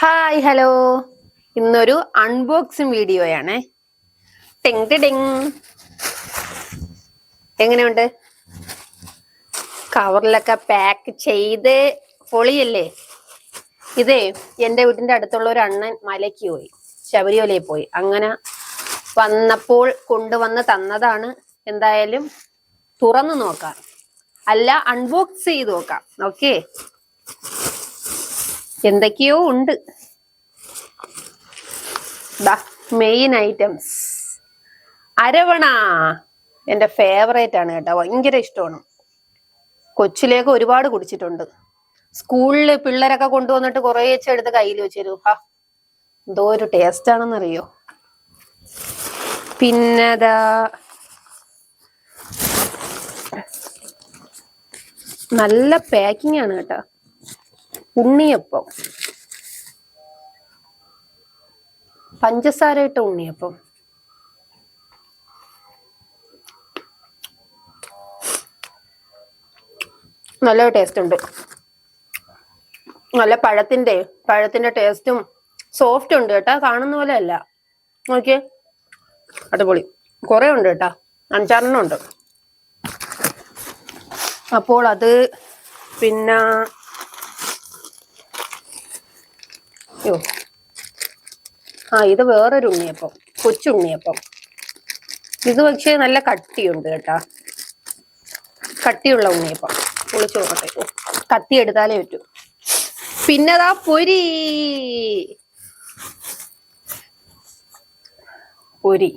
Hi hello ഇന്നൊരു unboxing ടിങ് ടെങ് ടിങ് എങ്ങനെയുണ്ട്? കവറിലൊക്കെ പാക്ക് ചെയ്ത് പൊളിയല്ലേ? ഇതേ എന്റെ വീടിന്റെ അടുത്തുള്ള ഒരു അണ്ണൻ മലയ്ക്ക് പോയി. ശബരിമലയിൽ പോയി. അങ്ങനെ വന്നപ്പോൾ കൊണ്ടുവന്ന് തന്നതാണ്. എന്തായാലും തുറന്നു നോക്കാം. അല്ല അൺബോക്സ് ചെയ്ത് നോക്കാം. ഓക്കേ എന്തൊക്കെയോ ഉണ്ട്. മെയിൻ ഐറ്റംസ് അരവണ എന്റെ ഫേവറേറ്റ് ആണ് കേട്ടോ. ഭയങ്കര ഇഷ്ടമാണ്. കൊച്ചിലേക്ക് ഒരുപാട് കുടിച്ചിട്ടുണ്ട്. സ്കൂളിൽ പിള്ളേരൊക്കെ കൊണ്ടുവന്നിട്ട് കുറേ എടുത്ത് കയ്യിൽ വെച്ചു ഹാ എന്തോ ഒരു ടേസ്റ്റ് ആണെന്നറിയോ? പിന്നെതാ നല്ല പാക്കിംഗ് ആണ് കേട്ടോ. ഉണ്ണിയപ്പം. പഞ്ചസാര ഇട്ട ഉണ്ണിയപ്പം. നല്ല ടേസ്റ്റ് ഉണ്ട്. നല്ല പഴത്തിന്റെ പഴത്തിന്റെ ടേസ്റ്റും സോഫ്റ്റ് ഉണ്ട് കേട്ടാ കാണുന്ന പോലെ അല്ല. നോക്കിയേ. അടിപൊളി. കുറെ ഉണ്ട് കേട്ടാ. അഞ്ചാറെണ്ണം ഉണ്ട്. അപ്പോൾ അത് പിന്നെ യോ ആ ഇത് വേറൊരു ഉണ്ണിയപ്പം കൊച്ചുണ്ണിയപ്പം. ഇത് പക്ഷേ നല്ല കട്ടിയുണ്ട് കേട്ടാ. കട്ടിയുള്ള ഉണ്ണിയപ്പം. പൊളിച്ചു നോക്കട്ടെ. കത്തി എടുത്താലേ പറ്റൂ. പിന്നതാ പൊരി. പൊരി.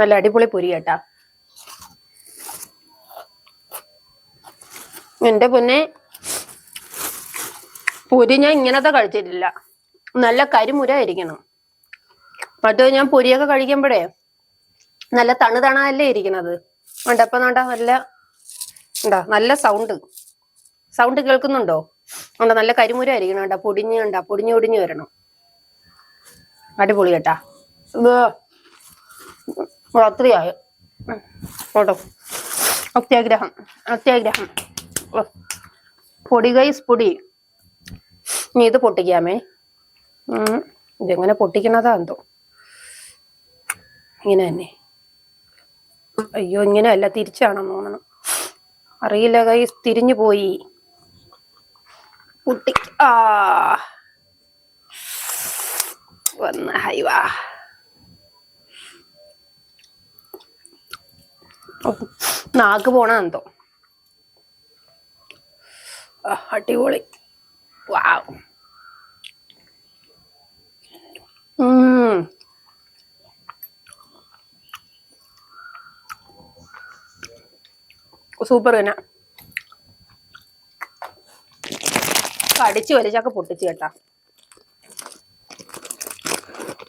നല്ല അടിപൊളി പൊരി കേട്ടാ. എന്റെ പൊന്നെ പൊരി ഞാൻ ഇങ്ങനത്തെ കഴിച്ചിട്ടില്ല. നല്ല കരിമുര ഇരിക്കണം മറ്റേ ഞാൻ പൊരിയൊക്കെ കഴിക്കുമ്പോഴേ നല്ല തണു തണല്ലേ ഇരിക്കണത് ഉണ്ട് അപ്പൊ നല്ല ഉണ്ടാ നല്ല സൗണ്ട് സൗണ്ട് കേൾക്കുന്നുണ്ടോ? ഉണ്ട് നല്ല കരിമുര ഇരിക്കണം കേട്ടാ പൊടിഞ്ഞ് കണ്ടാ? പൊടിഞ്ഞു പൊടിഞ്ഞു വരണം. അടിപൊളി കേട്ടാ. ഇത് രാത്രിയായോ. അത്യാഗ്രഹം. അത്യാഗ്രഹം. പൊടി ഗൈസ് പൊടി. ഇനി ഇത് പൊട്ടിക്കാമേ. ഇതെങ്ങനെ പൊട്ടിക്കണതാ എന്തോ. ഇങ്ങനെ തന്നെ. അയ്യോ ഇങ്ങനെ അല്ല തിരിച്ചാണോ തോന്നണം. അറിയില്ല കൈ തിരിഞ്ഞു പോയി. പൊട്ടി. ആ. വന്ന ഹൈവാ. നാക്ക് പോണ എന്തോ. ആ, അടിപൊളി. സൂപ്പർ തന്നെ. കടിച്ചു വലിച്ചൊക്കെ പൊട്ടിച്ചു കേട്ടാ.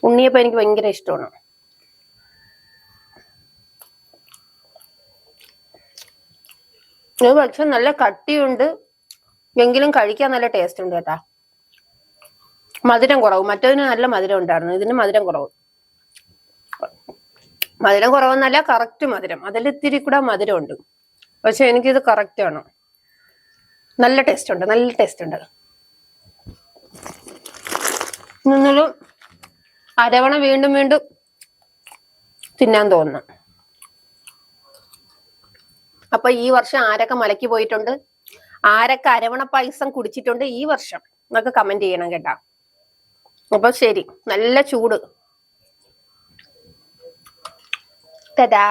ഉണ്ണിയപ്പം എനിക്ക് ഭയങ്കര ഇഷ്ടമാണ്. ഇത് പക്ഷെ നല്ല കട്ടിയുണ്ട്. എങ്കിലും കഴിക്കാൻ നല്ല ടേസ്റ്റ് ഉണ്ട് കേട്ടാ. മധുരം കുറവ്. മറ്റതിന് നല്ല മധുരം ഉണ്ടായിരുന്നു. ഇതിന് മധുരം കുറവ്. മധുരം കുറവെന്നല്ല കറക്റ്റ് മധുരം. അതിൽ ഇത്തിരി കൂടെ മധുരം ഉണ്ട് പക്ഷെ എനിക്കിത് കറക്റ്റ് ആണ് നല്ല ടേസ്റ്റ് ഉണ്ട്. നല്ല ടേസ്റ്റ് ഉണ്ട്. നിങ്ങൾ അരവണ വീണ്ടും വീണ്ടും തിന്നാൻ തോന്നുന്നു. അപ്പൊ ഈ വർഷം ആരൊക്കെ മലയ്ക്ക് പോയിട്ടുണ്ട്? ആരൊക്കെ അരവണ പായസം കുടിച്ചിട്ടുണ്ട് ഈ വർഷം? എന്നൊക്കെ കമന്റ് ചെയ്യണം കേട്ടാ. അപ്പൊ ശരി. നല്ല ചൂട്. തരാ.